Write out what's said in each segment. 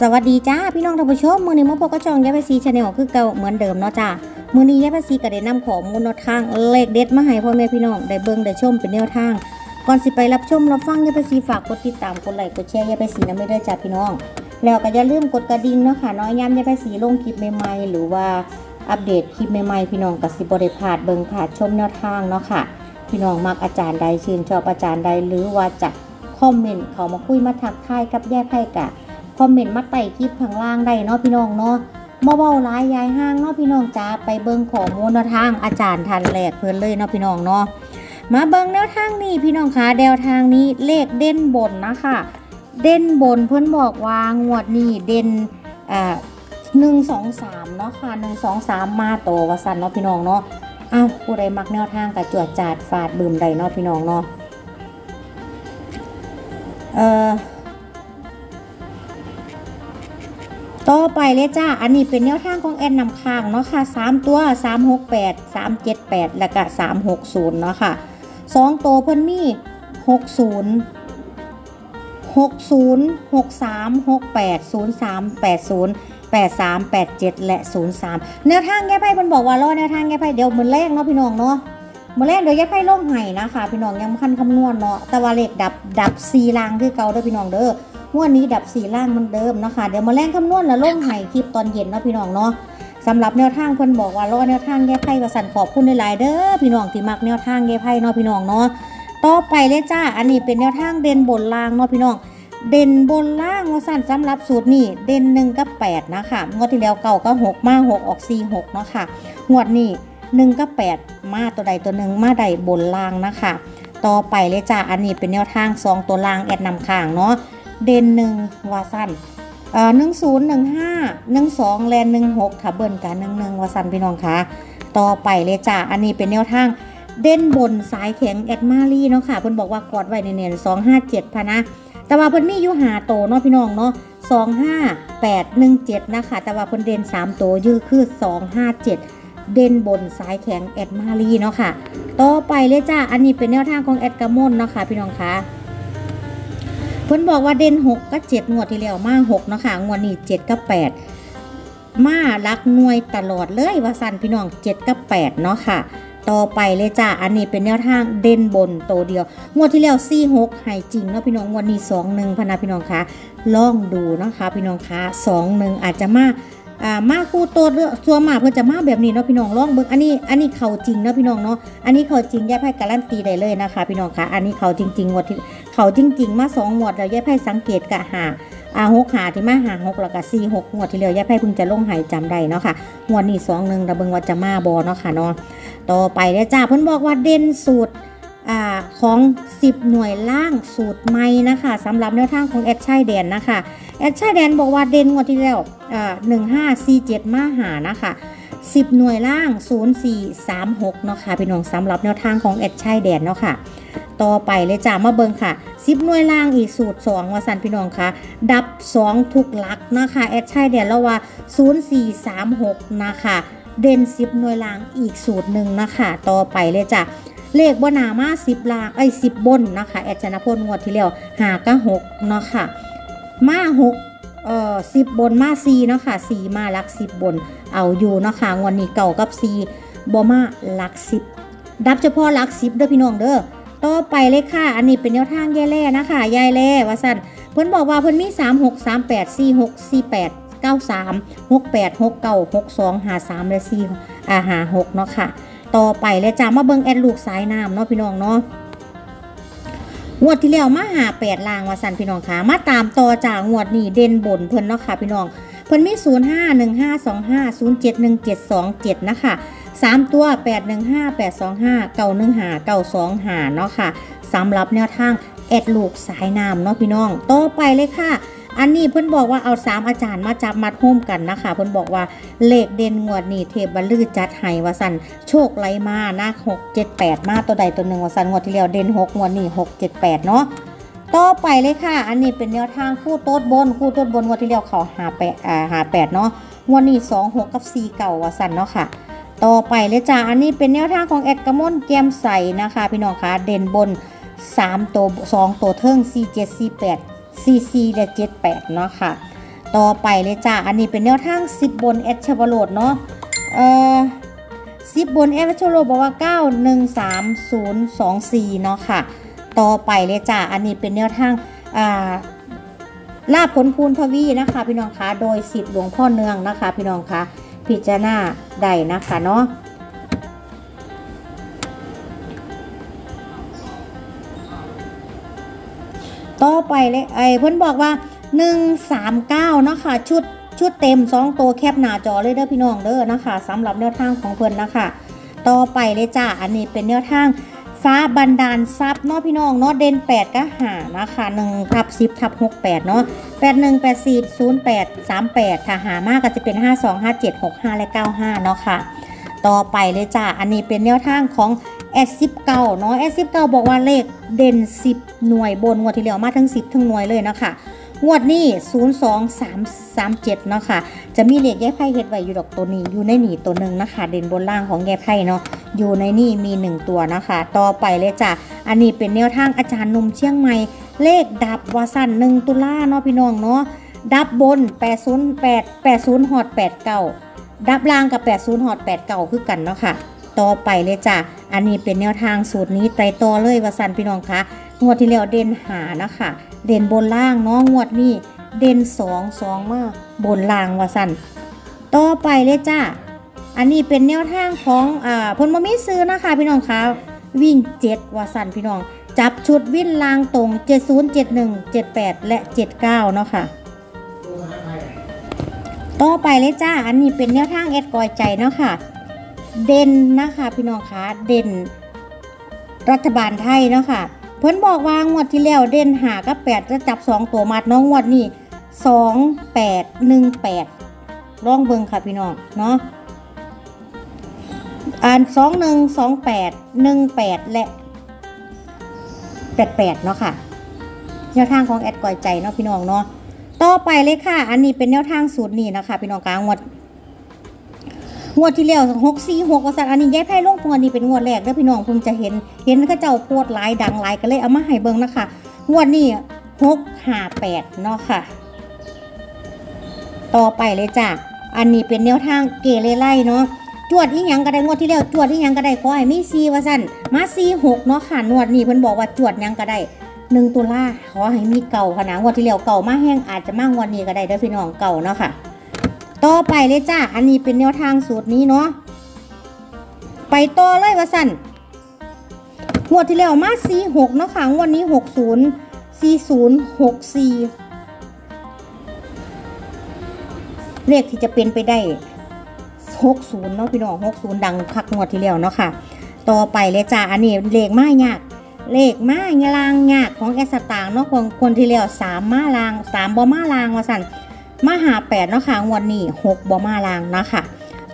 สวัสดีจ้าพี่น้องท่านผู้ชมมือนี้มาพบกับช่องยายภาษีชาแนลคือเก่าเหมือนเดิมเนาะจ้ามือนี้ยายภาษีก็ได้นำข้อมูลนทางเลขเด็ดมาให้พ่อแม่พี่น้องได้เบิ่งได้ชมเป็นแนวทาง ก่อนสิไปรับชมรับฟังยายภาษีฝากกดติดตามกดไลค์กดแชร์ยายภาษีนะไม่ได้อจ้าพี่น้อง แล้วก็อย่าลืมกดกระดิ่งเนาะค่ะน้อยย้ำยายภาษีลงคลิปใหม่ๆหรือว่าอัปเดตคลิปใหม่ๆพี่น้องก็สิบ่ได้พาดเบิ่งพลาดชมแนวทางเนาะค่ะ พี่น้องมักอาจารย์ใดชื่นชอบอาจารย์ใดหรือว่าจะคอมเมนต์เขามาคุยมาทักทายกับแย่ไพ่กะ คอมเมนต์มาไต่คลิปข้างล่างได้เนาะพี่น้องเนาะบ่เบาหลายยายห้างเนาะพี่น้องจ้าไปเบิ่งข้อมูลนทางอาจารย์ทันแรกเพิ่นเลยเนาะพี่น้องเนาะมาเบิ่งแนวทางนี้พี่น้องคะแนวทางนี้เลขเด่นบนนะคะเด่นบนเพิ่นบอกว่างวดนี้เด่นอ่าหนึ่งสองสามเนาะค่ะหนึ่งสองสามมาโตวสันเนาะพี่น้องเนาะอ้าวผู้ใดมักแนวทางกับจวดจาดฟาดบืมใดเนาะพี่น้องเนาะเอ่อ ต่อไปเลยจ้า อันนี้เป็นแนวทางของแอนนำข้างเนาะค่ะ 3 ตัว 368 378 แล้วก็360 เนาะค่ะ 2 ตัวเพิ่นมี 60 60 63 68 03 80 83 87 และ 03 แนวทางแก้ไพ่เพิ่นบอกว่ารอแนวทางแก้ไพ่เดี๋ยวมือแรกเนาะพี่น้องเนาะมือแรกเดี๋ยวแก้ไพ่ลงให้นะคะ พี่น้องยังบ่คันคำนวณเนาะแต่ว่าเลขดับดับ4ลางคือเก่าเด้อพี่น้องเด้อ งวดนี้ดับสีล่างมันเดิมนะคะ เดี๋ยวมาแล่งคำนวณแล้วลงให้คลิปตอนเย็นเนาะพี่น้องเนาะสำหรับแนวทางเพิ่นบอกว่ารอแนวทางแก้ไพ่ประสันขอบคุณหลายๆเด้อพี่น้องที่มักแนวทางแก้ไพ่เนาะพี่น้องเนาะต่อไปเลยจ้า อันนี้เป็นแนวทางเด่นบนล่างเนาะพี่น้อง เด่นบนล่างว่าสั่นสำหรับสูตรนี้เด่นหนึ่งกับแปดนะคะงวดที่แล้วเก่าก็หกมาหกออกสี่หกเนาะค่ะงวดนี้หนึ่งกับแปดมาตัวใดตัวหนึ่งมาใดบนล่างนะคะ ต่อไปเลยจ้า อันนี้เป็นแนวทางสองตัวล่างแอดนำข้างเนาะ เด่นหนึ่งวาสันเอ่อหนึ่งศูนย์หนึ่งห้าหนึ่งสองแลนหนึ่งหกถ้าเบิ้ลกันหนึ่งหนึ่งวาสันพี่น้องคะต่อไปเลยจ้าอันนี้เป็นแนวทางเด่นบนสายแข็งแอดมารีเนาะค่ะเพิ่นบอกว่ากอดไว้เนียนสองห้าเจ็ดพะนะ แต่ว่าเพิ่นมีอยู่หาโตเนาะพี่น้องเนาะสองห้าแปดหนึ่งเจ็ดนะคะแต่ว่าเพิ่นเด่นสามโตยื้อคือสองห้าเจ็ดเด่นบนสายแข็งแอดมารีเนาะค่ะ ต่อไปเลยจ้าอันนี้เป็นแนวทางของแอดกามอนเนาะค่ะพี่น้องคะ พิ่นบอกว่าเด่น6กับ7งวดที่แล้วมาหกเนาะค่ะงวดนี้เจ็ดกับแปดมารักหน่วยตลอดเลยว่าสันพี่น้องเจ็ดกับแปดเนาะค่ะ ต่อไปเลยจ้าอันนี้เป็นแนวทางเด่นบนโตวเดียว งวดที่แล้วซี่หกหายจริงเนาะพี่น้องงวดนี้สองหนึ่งพนาพี่น้องคะลองดูเนาะคะพี่น้องคะสองหนึ่งอาจจะมา อ่ามาคู่โตเรือตัวมาเพื่อจะมาแบบนี้เนาะพี่น้องลองเบิ่งอันนี้อันนี้เขาจริงเนาะพี่น้องเนาะอันนี้เขาจริงแยกให้การันตีได้เลยนะคะ พี่น้องคะอันนี้เขาจริงๆงวดที่เขาจริง ๆ มาสองงวดแล้วยายไพ่สังเกตกะหาอาหกหาที่มาหาหกแล้วก็สี่หกงวดที่แล้วยายไพ่เพิ่งจะลงหายจำได้เนาะค่ะงวดนี้สองหนึ่งระเบิงว่าจะมาบอเนาะค่ะเนาะต่อไปเลยจ้าเพิ่นบอกว่าเด่นสูตร อของ 10 หน่วยล่างสูตรใหม่นะคะสำหรับแนวทางของแอดชัยแดนนะคะแอดชัยแดนบอกว่าเด่นงวดที่แล้วหนึ่งห้าสี่เจ็ดมาหานะคะ 10 หน่วยล่าง 0436เนาะค่ะพี่น้องสำหรับแนวทางของแอดชัยแดนเนาะค่ะต่อไปเลยจ้ามาเบิงค่ะซิปหน่วยล่างอีกสูตร 2 ว่าสันพี่น้องคะดับ 2 ทุกหลักนะคะแอดใช่เดี๋ยวเราว่า 0436 นะคะ เด่นซิปหน่วยล่างอีกสูตรหนึ่งนะคะต่อไปเลยจ้ะเลขบนามา10ล่างไอ้10บนนะคะแอดชนะพลงวดที่แล้วหาก็6เนาะค่ะมา6เอ่อ10บบนมา4เนาะค่ะ4มาลัก10บบนเอาอยู่เนาะค่ะงวดนี้เก่ากับ4บ่มาลัก10ดับเฉพาะลัก10เด้อพี่น้องเด้อต่อไปเลยค่ะ อันนี้เป็นแนวทางยายแล่นะคะยายแล่ว่าสั่นเพิ่นบอกว่าเพิ่นมี 3 6 3 8 4 6 4 8 9 3 6 8 6 9 6 2 5 3และ4อ่าหา6เนาะค่ะ ต่อไปเลยจ้ามาเบิ่งแอดลูกสายน้ำเนาะพี่น้องเนาะงวดที่แล้วมาหาแปดลางว่าสันพี่น้องค่ะ มาตามต่อจากงวดนี้เด่นบนเพิ่นเนาะค่ะพี่น้อง เพิ่นมี0 5 1 5 2 5 0 7 1 7 2 7นะคะสามตัว8 1 5 8 2 5 9 1 5 9 2 5เนาะค่ะสำหรับแนวทางแอดลูกสายน้ำเนาะพี่น้อง ต่อไปเลยค่ะ อันนี้เพิ่อนบอกว่าเอา3อาจารย์มาจับมัดโฮมกันนะคะ เพิ่อนบอกว่าเลขเด่นงวดนี้เทพบรรลือจัดให้วสันโชคไหลมานะ6 7 8มาตัวใดตัวหนึ่งวสันงวดที่แล้วเด่น6งวดนี้6 7 8เนาะต่อไปเลยค่ะ อันนี้เป็นแนวทางคู่โต๊ดบนคู่โต๊ดบนงวดที่แล้วเขาหาแปดอ่าหาแปดเนาะงวดนี้2 6กับ4เก่าวสันเนาะค่ะต่อไปเลยจ้า อันนี้เป็นแนวทางของแอดกระมอนแกมใสนะคะ พี่น้องคะเด่นบน 3 ตัว 2 ตัวเทิง4 7 4 8 4 4และ78เนาะค่ะ ต่อไปเลยจ้า อันนี้เป็นแนวทาง10บนแอดชวโรดเนาะ เอ่อ10บนแอดชวโรดบอกว่า913024เนาะค่ะ ต่อไปเลยจ้า อันนี้เป็นแนวทาง อ่าลาบผลคูณทวีนะคะ พี่น้องคะ โดยสิทธิ์หลวงพ่อเนืองนะคะ พี่น้องคะ พิจารณาได้นะคะเนาะ ต่อไปเลยไอ้เพิ่นบอกว่า 139เนาะค่ะชุดชุดเต็ม2ตัวแคปหน้าจอเลยเด้อพี่น้องเด้อนะคะสำหรับแนวทางของเพิ่นนะคะต่อไปเลยจ้าอันนี้เป็นแนวทางฟ้าบันดาลทรัพย์เนาะพี่น้องเนาะเด่น8ก็หานะคะ1ทับ10ทับ68เนาะ81 80 08 38ถ้าหามากก็จะเป็น 52 57 65 และ 95 เนาะค่ะ ต่อไปเลยจ้าอันนี้เป็นแนวทางของ S19 เกเนาะ S19 บอกว่าเลขเด่น10หน่วยบนงวดที่แล้วมาทั้ง10ทั้งหน่วยเลยนะคะงวดนี้02337เนาะค่ะ จะมีเลขแย่ไพ่เฮ็ดไว้อยู่ดอกตัวนี้ อยู่ในนี่ตัวหนึ่งนะคะ เด่นบนล่างของแย่ไพ่เนาะ อยู่ในนี่มี1ตัวนะคะ ต่อไปเลยจ้ะ อันนี้เป็นแนวทางอาจารย์นุ่มเชียงใหม่ เลขดับวาสัน1ตุลาเนาะพี่น้องเนาะ ดับบน 808 80ฮอด89 ดับล่างกับ 80ฮอด89 คือกันเนาะค่ะ ต่อไปเลยจ้ะ อันนี้เป็นแนวทางสูตรนี้ไตรต่อเลยวาสันพี่น้องคะงวดที่แล้วเด่นหานะคะ เด่นบนล่างเนาะงวดนี้เด่นสองสองมาบนล่างวาสันต่อไปเลยจ้ะ อันนี้เป็นแนวทางของอ่าพลมมิซื้อนะคะ พี่น้องคะวิ่ง7วาสันพี่น้อง จับชุดวิ่งลางตรง 70 71 78 และ 79 เนาะค่ะต่อไปเลยจ้า อันนี้เป็นแนวทางแอดกอยใจเนาะค่ะ เด่นนะคะพี่น้องคะเด่น รัฐบาลไทยเนาะค่ะเพิ่นบอกว่างวดที่แล้วเด่นหากับแปดจะจับสองตัวมัดน้องงวดนี้สองแปดหนึ่งแปดลองเบิ่งค่ะพี่น้องเนาะอ่านสองหนึ่งสองแปดหนึ่งแปดและแปดแปดเนาะค่ะแนวทางของแอดก่อยใจเนาะพี่น้องเนาะต่อไปเลยค่ะ อันนี้เป็นแนวทางสูตรนี้นะคะ พี่น้องกลางงวด งวดที่แล้วหกสี่หกกษัตริย์อันนี้ย้ายไพ่ลงพวงอันนี้เป็นงวดแรกเด้อพี่น้องเพิ่งจะเห็น เห็นเขาเจ้าโพดหลายดังหลายก็เลยเอามาให้เบิ่งนะคะงวดนี้หกห้าแปดเนาะค่ะ ต่อไปเลยจ้ะอันนี้เป็นแนวทางเกเรไล่เนาะจวดอีหยังก็ได้งวดที่แล้วจวดอีหยังก็ได้ขอให้มีซีว่าสั่นมาซีหกเนาะค่ะงวดนี้เพิ่นบอกว่าจวดยังก็ได้หนึ่งตุลาขอให้มีเก่าขนาดงวดที่แล้วเก่ามาแห้งอาจจะมากงวดนี้ก็ได้เด้อพี่น้องเก่าเนาะค่ะ ต่อไปเลยจ้า อันนี้เป็นแนวทางสูตรนี้เนาะ ไปต่อเลยว่าสั่นงวดที่แล้วมาสี่หกเนาะค่ะงวดนี้หกศูนย์สี่ศูนย์หกสี่เลขที่จะเป็นไปได้หกศูนย์เนาะพี่น้องหกศูนย์ดังคักงวดที่แล้วเนาะค่ะ ต่อไปเลยจ้า อันนี้เลขมากยาก เลขมาลางยากของแอสตางเนาะของคนที่แล้วสามมาลางสามบอมาลางว่าสั่น มาหาแปดเนาะค่ะงวดนี้หกบอมาลางนะค่ะ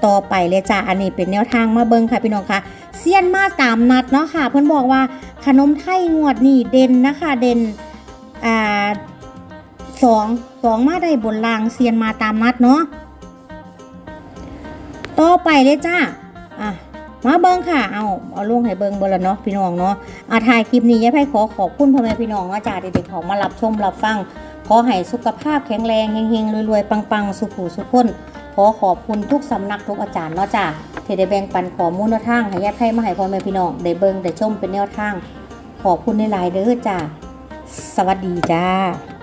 ต่อไปเลยจ้าอันนี้เป็นแนวทางมาเบิ้งค่ะพี่น้องค่ะเซียนมาตามนัดเนาะค่ะ เพิ่อนบอกว่าขนมไทยงวดนี้เด่นนะคะเด่นอ่าสองสองมาได้บนรางเซียนมาตามนัดเนาะต่อไปเลยจ้าอะ มาเบิ้งค่ะ เอา เอาลงให้เบิ้งเบอร์ละเนาะพี่น้องเนาะอะถ่ายคลิปนี้ยายไพ่ขอขอบคุณพ่อแม่พี่น้องเนาะจ้าเด็กๆของมารับชมรับฟัง ขอให้สุขภาพแข็งแรงเฮงๆรวยๆปังๆ สุขูสุขคนขอขอบคุณทุกสำนักทุกอาจารย์เนาะจ้าที่ได้แบ่งปันข้อมูลแนวทางให้ญาติให้มาให้พ่อแม่พี่น้องได้เบิงได้ชมเป็นแนวทาง ขอบคุณในหลายเด้อจ้าสวัสดีจ้า